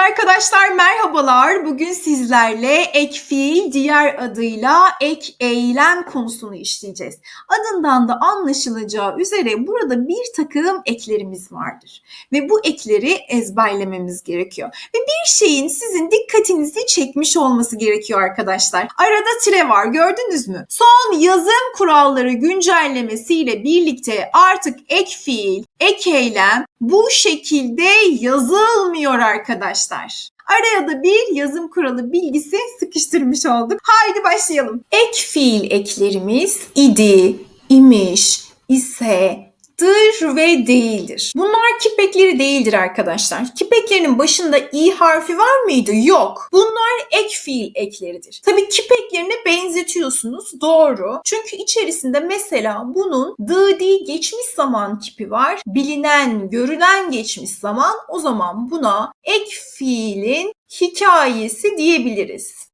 arkadaşlar merhabalar. Bugün sizlerle ek fiil diğer adıyla ek eylem konusunu işleyeceğiz. Adından da anlaşılacağı üzere burada bir takım eklerimiz vardır. Ve bu ekleri ezberlememiz gerekiyor. Ve bir şeyin sizin dikkatinizi çekmiş olması gerekiyor arkadaşlar. Arada tire var gördünüz mü? Son yazım kuralları güncellemesiyle birlikte artık ek fiil, ek eylem bu şekilde yazılmıyor arkadaşlar. Araya da bir yazım kuralı bilgisi sıkıştırmış olduk. Haydi başlayalım. Ek fiil eklerimiz idi, imiş, ise, dır ve değildir. Bunlar kipekleri değildir arkadaşlar. Kipeklerinin başında i harfi var mıydı? Yok. Bunlar ek fiil ekleridir. Tabii kipeklerine benzetiyorsunuz. Doğru. Çünkü içerisinde mesela bunun dı di geçmiş zaman kipi var. Bilinen, görülen geçmiş zaman. O zaman buna ek fiilin hikayesi diyebiliriz.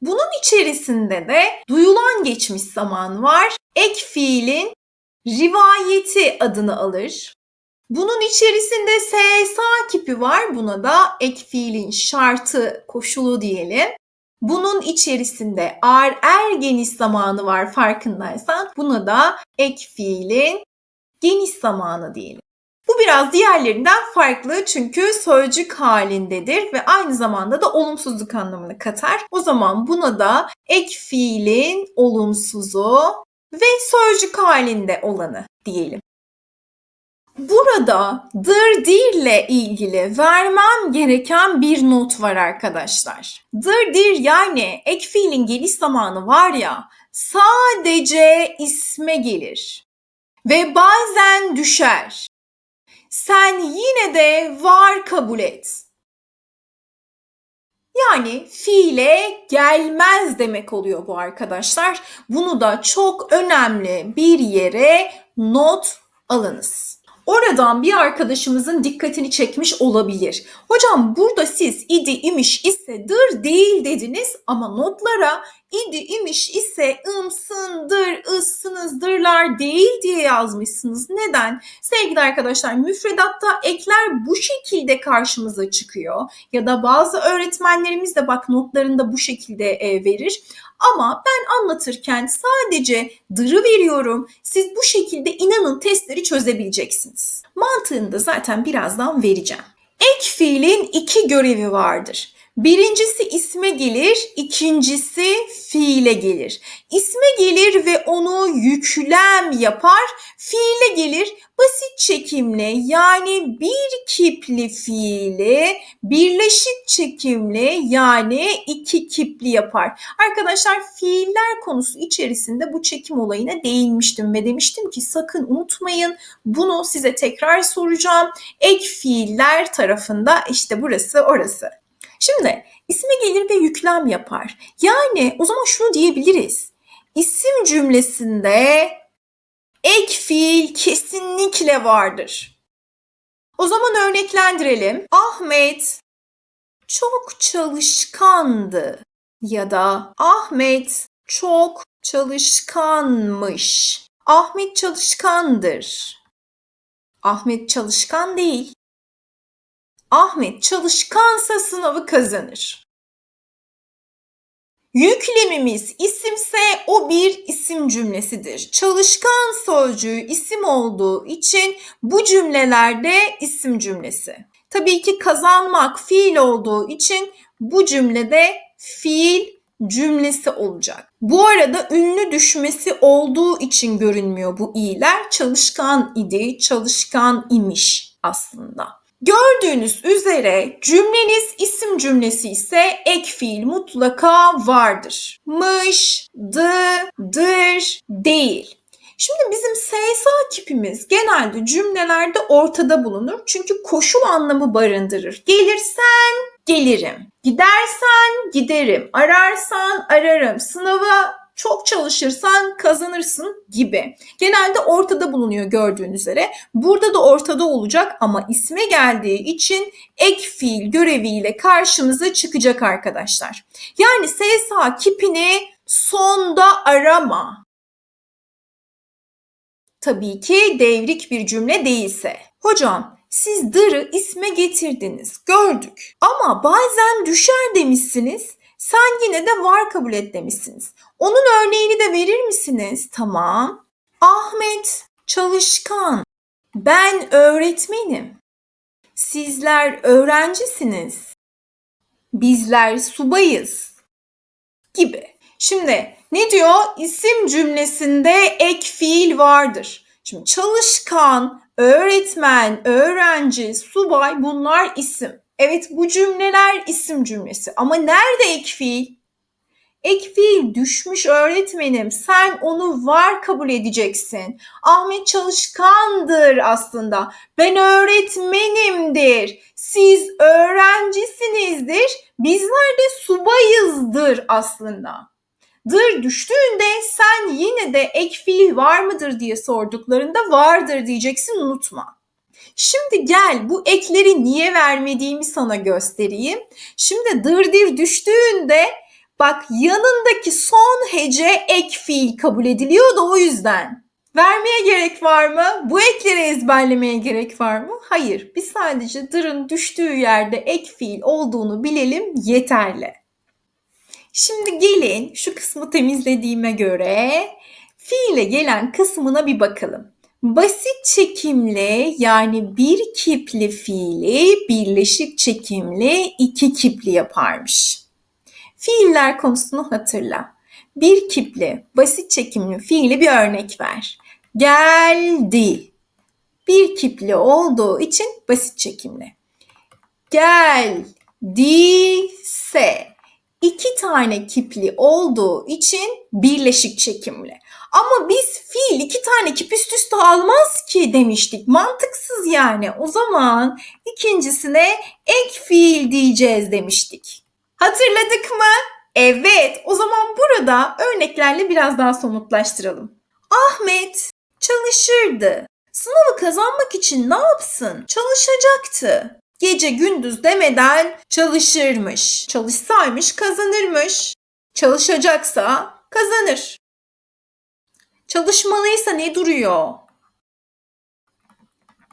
Bunun içerisinde de duyulan geçmiş zaman var. Ek fiilin rivayeti adını alır. Bunun içerisinde SSA kipi var. Buna da ek fiilin şartı, koşulu diyelim. Bunun içerisinde ar er geniş zamanı var farkındaysan. Buna da ek fiilin geniş zamanı diyelim. Bu biraz diğerlerinden farklı çünkü sözcük halindedir ve aynı zamanda da olumsuzluk anlamını katar. O zaman buna da ek fiilin olumsuzu ve sözcük halinde olanı diyelim. Burada dır dirle ilgili vermem gereken bir not var arkadaşlar. Dır dir yani ek fiilin geliş zamanı var ya sadece isme gelir ve bazen düşer. Sen yine de var kabul et. Yani fiile gelmez demek oluyor bu arkadaşlar. Bunu da çok önemli bir yere not alınız. Oradan bir arkadaşımızın dikkatini çekmiş olabilir. Hocam burada siz idi, imiş, ise, dır değil dediniz ama notlara idi, imiş, ise, ımsındır, ıssınızdırlar değil diye yazmışsınız. Neden? Sevgili arkadaşlar müfredatta ekler bu şekilde karşımıza çıkıyor. Ya da bazı öğretmenlerimiz de bak notlarında bu şekilde e, verir. Ama ben anlatırken sadece dırı veriyorum. Siz bu şekilde inanın testleri çözebileceksiniz. Mantığını da zaten birazdan vereceğim. Ek fiilin iki görevi vardır. Birincisi isme gelir, ikincisi fiile gelir. İsme gelir ve onu yüklem yapar, fiile gelir basit çekimle yani bir kipli fiili birleşik çekimle yani iki kipli yapar. Arkadaşlar fiiller konusu içerisinde bu çekim olayına değinmiştim ve demiştim ki sakın unutmayın bunu size tekrar soracağım. Ek fiiller tarafında işte burası orası. Şimdi isme gelir ve yüklem yapar. Yani o zaman şunu diyebiliriz. İsim cümlesinde ek fiil kesinlikle vardır. O zaman örneklendirelim. Ahmet çok çalışkandı ya da Ahmet çok çalışkanmış. Ahmet çalışkandır. Ahmet çalışkan değil. Ahmet çalışkansa sınavı kazanır. Yüklemimiz isimse o bir isim cümlesidir. Çalışkan sözcüğü isim olduğu için bu cümlelerde isim cümlesi. Tabii ki kazanmak fiil olduğu için bu cümlede fiil cümlesi olacak. Bu arada ünlü düşmesi olduğu için görünmüyor bu i'ler. Çalışkan idi, çalışkan imiş aslında. Gördüğünüz üzere cümleniz isim cümlesi ise ek fiil mutlaka vardır. Mış, dı, dır, değil. Şimdi bizim SSA kipimiz genelde cümlelerde ortada bulunur. Çünkü koşul anlamı barındırır. Gelirsen gelirim. Gidersen giderim. Ararsan ararım. Sınava çok çalışırsan kazanırsın gibi. Genelde ortada bulunuyor gördüğünüz üzere. Burada da ortada olacak ama isme geldiği için ek fiil göreviyle karşımıza çıkacak arkadaşlar. Yani SSA kipini sonda arama. Tabii ki devrik bir cümle değilse. Hocam Siz dırı isme getirdiniz, gördük. Ama bazen düşer demişsiniz, sen yine de var kabul et demişsiniz. Onun örneğini de verir misiniz? Tamam. Ahmet çalışkan. Ben öğretmenim. Sizler öğrencisiniz. Bizler subayız. Gibi. Şimdi ne diyor? İsim cümlesinde ek fiil vardır. Şimdi çalışkan, öğretmen, öğrenci, subay bunlar isim. Evet bu cümleler isim cümlesi ama nerede ek fiil? Ek fiil düşmüş öğretmenim. Sen onu var kabul edeceksin. Ahmet çalışkandır aslında. Ben öğretmenimdir. Siz öğrencisinizdir. Bizler de subayızdır aslında. Dır düştüğünde sen yine de ek fiil var mıdır diye sorduklarında vardır diyeceksin unutma. Şimdi gel bu ekleri niye vermediğimi sana göstereyim. Şimdi dırdir düştüğünde bak yanındaki son hece ek fiil kabul ediliyor da o yüzden. Vermeye gerek var mı? Bu ekleri ezberlemeye gerek var mı? Hayır. Biz sadece dırın düştüğü yerde ek fiil olduğunu bilelim yeterli. Şimdi gelin şu kısmı temizlediğime göre fiile gelen kısmına bir bakalım. Basit çekimli yani bir kipli fiili birleşik çekimli iki kipli yaparmış. Fiiller konusunu hatırla. Bir kipli basit çekimli fiili bir örnek ver. Geldi. Bir kipli olduğu için basit çekimli. Geldiyse iki tane kipli olduğu için birleşik çekimli. Ama biz fiil iki tane kip üst üste almaz ki demiştik. Mantıksız yani. O zaman ikincisine ek fiil diyeceğiz demiştik. Hatırladık mı? Evet. O zaman burada örneklerle biraz daha somutlaştıralım. Ahmet çalışırdı. Sınavı kazanmak için ne yapsın? Çalışacaktı. Gece gündüz demeden çalışırmış. Çalışsaymış kazanırmış. Çalışacaksa kazanır. Çalışmalıysa ne duruyor?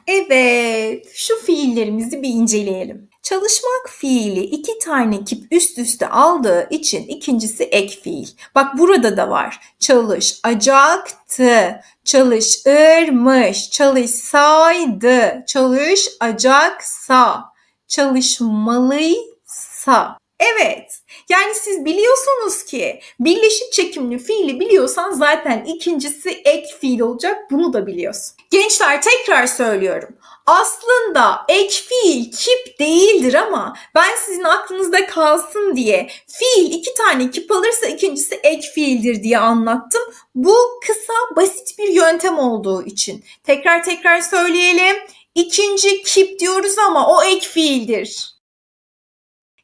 Evet, şu fiillerimizi bir inceleyelim. Çalışmak fiili iki tane kip üst üste aldığı için ikincisi ek fiil. Bak burada da var. Çalışacaktı, çalışırmış, çalışsaydı, çalışacaksa, çalışmalıysa. Evet. Yani siz biliyorsunuz ki birleşik çekimli fiili biliyorsan zaten ikincisi ek fiil olacak. Bunu da biliyorsun. Gençler tekrar söylüyorum. Aslında ek fiil kip değildir ama ben sizin aklınızda kalsın diye fiil iki tane kip alırsa ikincisi ek fiildir diye anlattım. Bu kısa basit bir yöntem olduğu için. Tekrar tekrar söyleyelim. İkinci kip diyoruz ama o ek fiildir.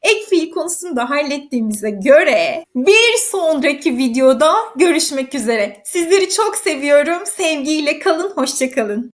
Ek fiil konusunu da hallettiğimize göre bir sonraki videoda görüşmek üzere. Sizleri çok seviyorum. Sevgiyle kalın, hoşçakalın.